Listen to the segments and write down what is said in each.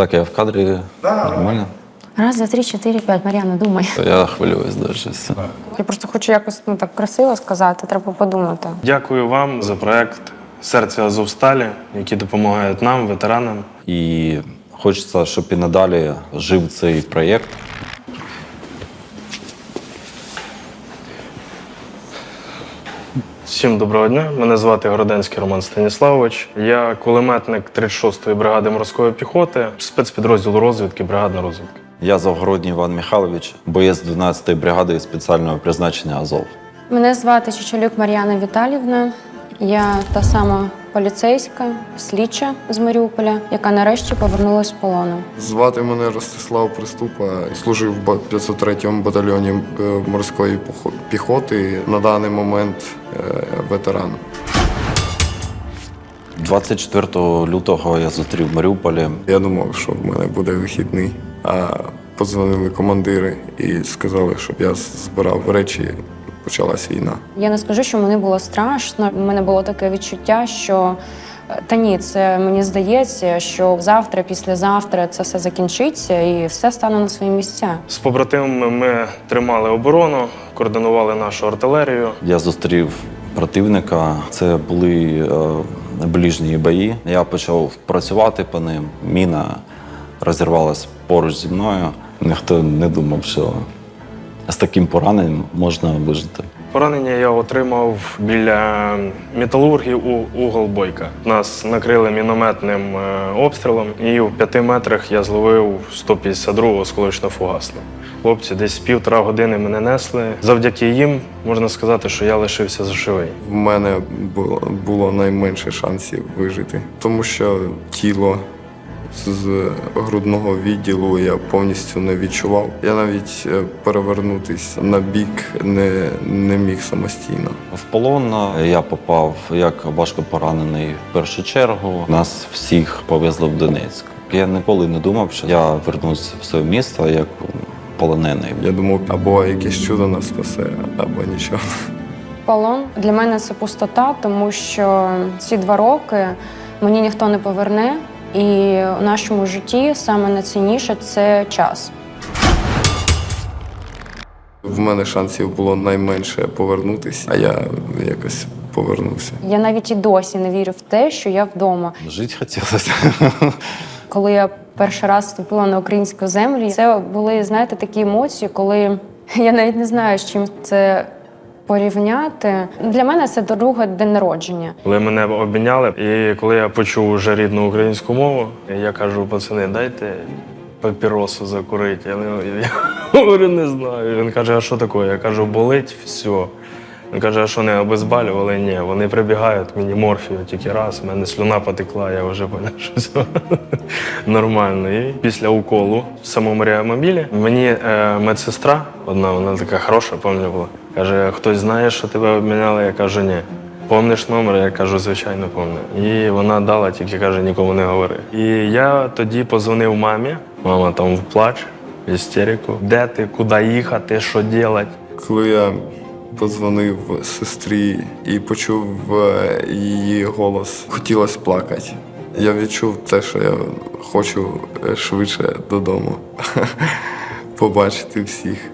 Так, я в кадрі нормально. Раз, два, три, чотири, п'ять. Мар'яна, думай. То я хвилююсь дуже. Я просто хочу якось ну, так красиво сказати, треба подумати. Дякую вам за проект Серце Азовсталі, які допомагають нам, ветеранам. І хочеться, щоб і надалі жив цей проєкт. Всім доброго дня. Мене звати Городенський Роман Станіславович. Я кулеметник 36-ї бригади морської піхоти, спецпідрозділу розвідки, бригадна розвідка. Я Завгородній Іван Михайлович, боєць 12-ї бригади спеціального призначення Азов. Мене звати Чечолюк Мар'яна Віталівна. Я та сама поліцейська, слідча з Маріуполя, яка нарешті повернулася з полону. Звати мене Ростислав Приступа. Служив в ба- 503-му батальйоні е, морської піхоти. На даний момент е, ветеран. 24 лютого я зустрів в Маріуполі. Я думав, що в мене буде вихідний. А подзвонили командири і сказали, щоб я збирав речі. Почалась війна. Я не скажу, що мені було страшно. У мене було таке відчуття, що е, та ні, це мені здається, що завтра, післязавтра це все закінчиться і все стане на свої місця. З побратимами ми тримали оборону, координували нашу артилерію. Я зустрів противника. Це були е, ближні бої. Я почав працювати по ним. Міна розірвалась поруч зі мною. Ніхто не думав, що з таким пораненням можна вижити. Поранення я отримав біля металургів у угол бойка. Нас накрили мінометним е, обстрілом, і в п'яти метрах я зловив 152-го осколочно-фугасну. Хлопці десь півтора години мене несли. Завдяки їм можна сказати, що я лишився живий. В мене було, було найменше шансів вижити, тому що тіло з грудного відділу я повністю не відчував. Я навіть е, перевернутись на бік не, не міг самостійно. В полон я попав як важко поранений в першу чергу. Нас всіх повезли в Донецьк. Я ніколи не думав, що я вернусь в своє місто як полонений. Я думав, або якесь чудо нас спасе, або нічого. Полон для мене це пустота, тому що ці два роки мені ніхто не поверне, і у нашому житті саме найцінніше це час. В мене шансів було найменше повернутися, а я якось повернувся. Я навіть і досі не вірю в те, що я вдома. Жити хотілося. Коли я перший раз вступила на українську землю, це були, знаєте, такі емоції, коли я навіть не знаю, з чим це порівняти. Для мене це друге день народження. Коли мене обміняли, і коли я почув вже рідну українську мову, я кажу, пацани, дайте папіросу закурити. Я, не- я говорю, не знаю. Він каже, а що таке? Я кажу, болить все. Він каже, а що не обезболювали? Ні, вони прибігають, мені морфію тільки раз, в мене слюна потекла, я вже поняв, що все нормально. І після уколу в самому реанімобілі мені е, медсестра, одна, вона така хороша, пам'ятаю була, каже, хтось знає, що тебе обміняли? Я кажу, ні. Помниш номер? Я кажу, звичайно, пам'ятаю. І вона дала, тільки каже, нікому не говори. І я тоді позвонив мамі. Мама там в плач, в істерику. Де ти, куди їхати, що робити? Коли я подзвонив сестрі і почув е, її голос, хотілося плакати. Я відчув те, що я хочу е, швидше додому побачити всіх.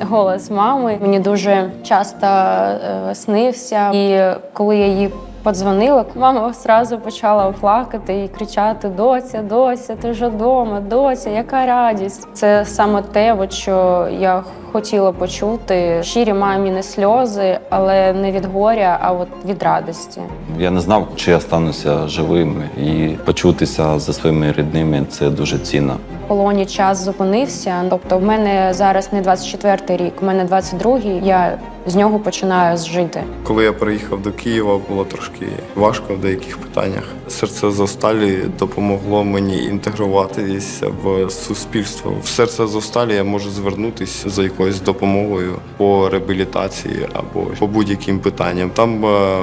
Голос мами мені дуже часто е, снився. І коли я їй подзвонила, мама одразу почала плакати і кричати: Доця, доця, ти ж вдома, доця, яка радість. Це саме те, що я хотіла почути. Щирі маміни сльози, але не від горя, а от від радості. Я не знав, чи я стануся живим, і почутися за своїми рідними це дуже цінно. В полоні час зупинився. Тобто, в мене зараз не 24-й рік, у мене 22-й, Я з нього починаю жити. Коли я приїхав до Києва, було трошки важко в деяких питаннях. Серце Зосталі допомогло мені інтегруватися в суспільство. В серце Зосталі я можу звернутися за якоюсь допомогою по реабілітації або по будь-яким питанням. Там е,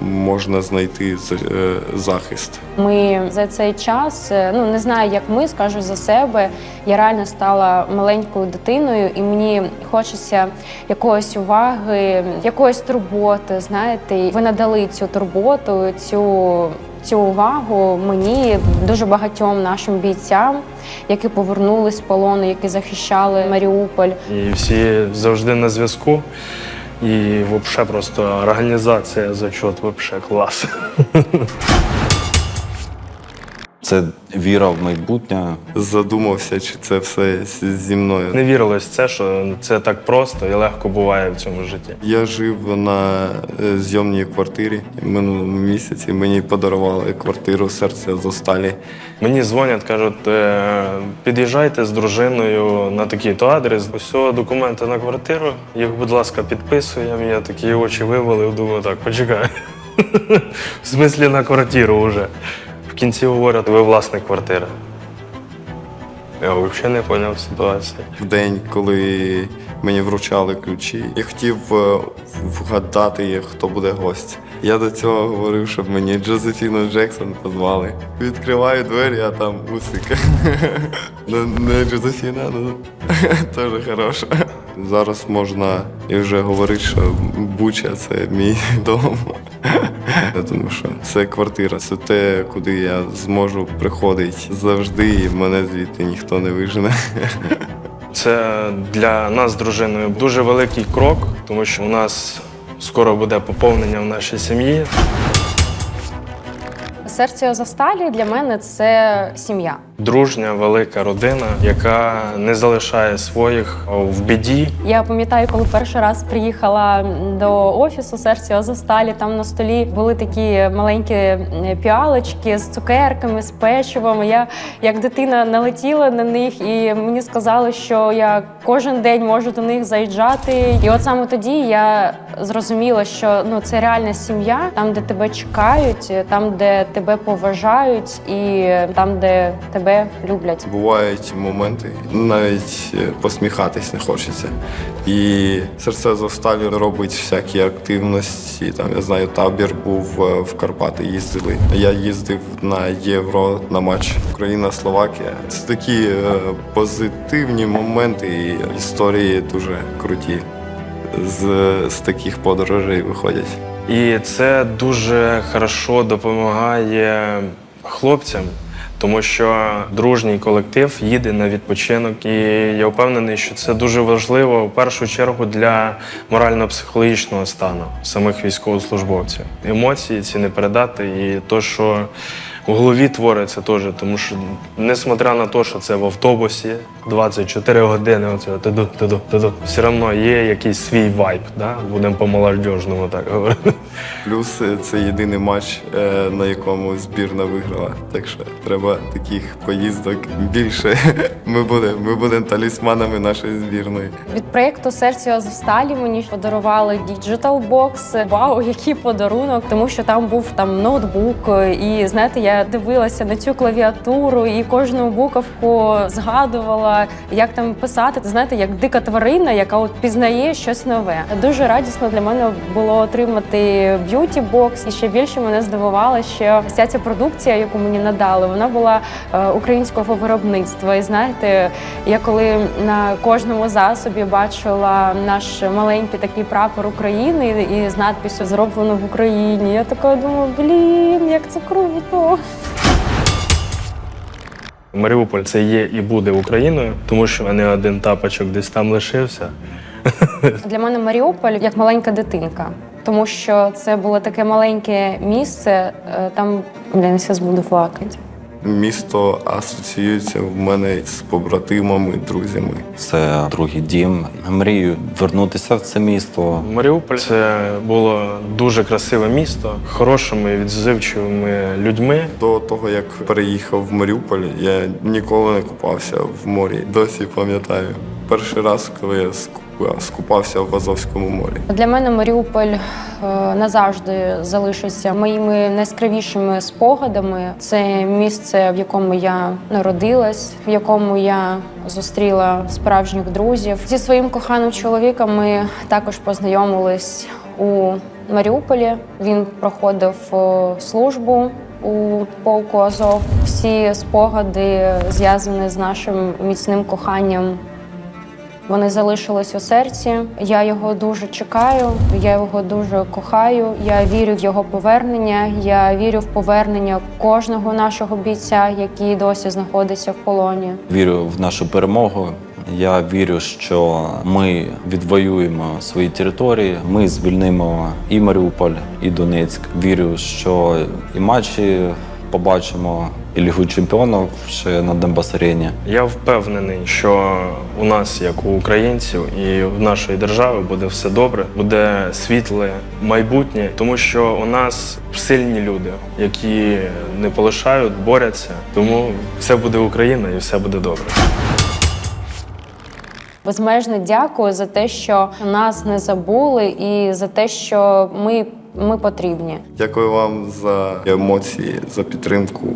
можна знайти з- е, захист. Ми за цей час, е, ну не знаю, як ми скажу за себе. Я реально стала маленькою дитиною, і мені хочеться якоїсь уваги, якоїсь турботи. Знаєте, І ви надали цю турботу, цю цю увагу мені, дуже багатьом нашим бійцям, які повернулись з полону, які захищали Маріуполь. І всі завжди на зв'язку. І взагалі просто організація зачот, взагалі клас. Це віра в майбутнє. Задумався, чи це все зі мною. Не вірилось в це, що це так просто і легко буває в цьому житті. Я жив на е, зйомній квартирі в минулому місяці. Мені подарували квартиру серце зосталі. Мені дзвонять, кажуть, «Е, під'їжджайте з дружиною на такий-то адрес. Ось документи на квартиру. Їх, будь ласка, підписуємо. Я такі очі вивалив, думаю, так, почекай. В смислі на квартиру вже. Кінці говорять, ви власник квартири. Я взагалі не зрозумів ситуації. В день, коли мені вручали ключі, я хотів е, вгадати, хто буде гость. Я до цього говорив, щоб мені Джозефіну Джексон позвали. Відкриваю двері, а там усик. Ну, Не Джозефіна, ну теж хороша. Зараз можна і вже говорити, що Буча це мій дом. Я думаю, що це квартира, це те, куди я зможу приходити завжди, і мене звідти ніхто не вижене. Це для нас з дружиною дуже великий крок, тому що у нас скоро буде поповнення в нашій сім'ї. Серце Азовсталі для мене це сім'я. Дружня, велика родина, яка не залишає своїх в біді. Я пам'ятаю, коли перший раз приїхала до офісу серця Азовсталі, там на столі були такі маленькі піалочки з цукерками, з печивом. Я як дитина налетіла на них, і мені сказали, що я кожен день можу до них заїжджати. І от саме тоді я зрозуміла, що ну це реальна сім'я, там, де тебе чекають, там, де тебе поважають, і там, де тебе люблять. Бувають моменти, навіть е, посміхатись не хочеться. І серце Зовсталі робить всякі активності. Там я знаю, табір був е, в Карпати. Їздили. Я їздив на євро на матч Україна-Словакія. Це такі е, позитивні моменти і історії дуже круті. З, з таких подорожей виходять. І це дуже хорошо допомагає хлопцям, тому що дружній колектив їде на відпочинок. І я впевнений, що це дуже важливо в першу чергу для морально-психологічного стану самих військовослужбовців. Емоції ці не передати, і то, що в голові твориться теж, тому що, несмотря на те, що це в автобусі 24 години, оце туду, туду, туду, все одно є якийсь свій вайб, да? будемо по молодіжному так говорити. Плюс е, це єдиний матч, е, на якому збірна виграла. Так що треба таких поїздок більше. Ми будемо ми будемо талісманами нашої збірної. Від проєкту Серця Азовсталі мені подарували Digital Box. Вау, який подарунок! Тому що там був там ноутбук, і знаєте, я дивилася на цю клавіатуру і кожну буковку згадувала, як там писати. Ти знаєте, як дика тварина, яка от пізнає щось нове. Дуже радісно для мене було отримати б'юті бокс. І ще більше мене здивувало, що вся ця продукція, яку мені надали, вона була е, українського виробництва. І знаєте, я коли на кожному засобі бачила наш маленький такий прапор України і з надписю зроблено в Україні. Я така думаю, блін, як це круто. Маріуполь це є і буде Україною, тому що не один тапочок десь там лишився. Для мене Маріуполь як маленька дитинка, тому що це було таке маленьке місце. е, Там блін, я збуду плакати. Місто асоціюється в мене з побратимами, друзями. Це другий дім. Мрію вернутися в це місто. Маріуполь це було дуже красиве місто, хорошими відзивчивими людьми. До того як переїхав в Маріуполь, я ніколи не купався в морі. Досі пам'ятаю. Перший раз, коли я ску- скупався в Азовському морі. Для мене Маріуполь е, назавжди залишиться моїми найскравішими спогадами. Це місце, в якому я народилась, в якому я зустріла справжніх друзів. Зі своїм коханим чоловіком ми також познайомились у Маріуполі. Він проходив е, службу. У полку Азов всі спогади зв'язані з нашим міцним коханням Вони залишились у серці. Я його дуже чекаю, я його дуже кохаю. Я вірю в його повернення. Я вірю в повернення кожного нашого бійця, який досі знаходиться в полоні. Вірю в нашу перемогу. Я вірю, що ми відвоюємо свої території. Ми звільнимо і Маріуполь, і Донецьк. Вірю, що і матчі побачимо, і Лігу чемпіонів ще на Донбас-арені. Я впевнений, що у нас, як у українців, і в нашої держави буде все добре, буде світле майбутнє, тому що у нас сильні люди, які не полишають, борються. Тому все буде Україна і все буде добре. Безмежно дякую за те, що нас не забули, і за те, що ми, ми потрібні. Дякую вам за емоції, за підтримку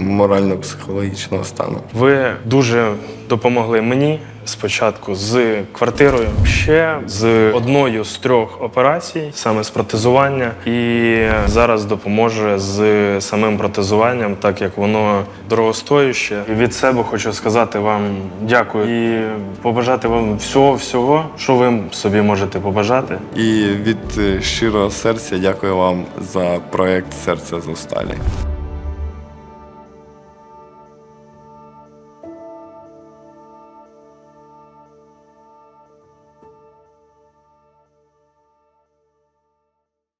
морально-психологічного стану. Ви дуже допомогли мені спочатку з квартирою, ще з одною з трьох операцій, саме з протезування, і зараз допоможе з самим протезуванням, так як воно дорогостояще. І від себе хочу сказати вам дякую і побажати вам всього, всього, що ви собі можете побажати. І від щирого серця дякую вам за проект Серце Зосталі.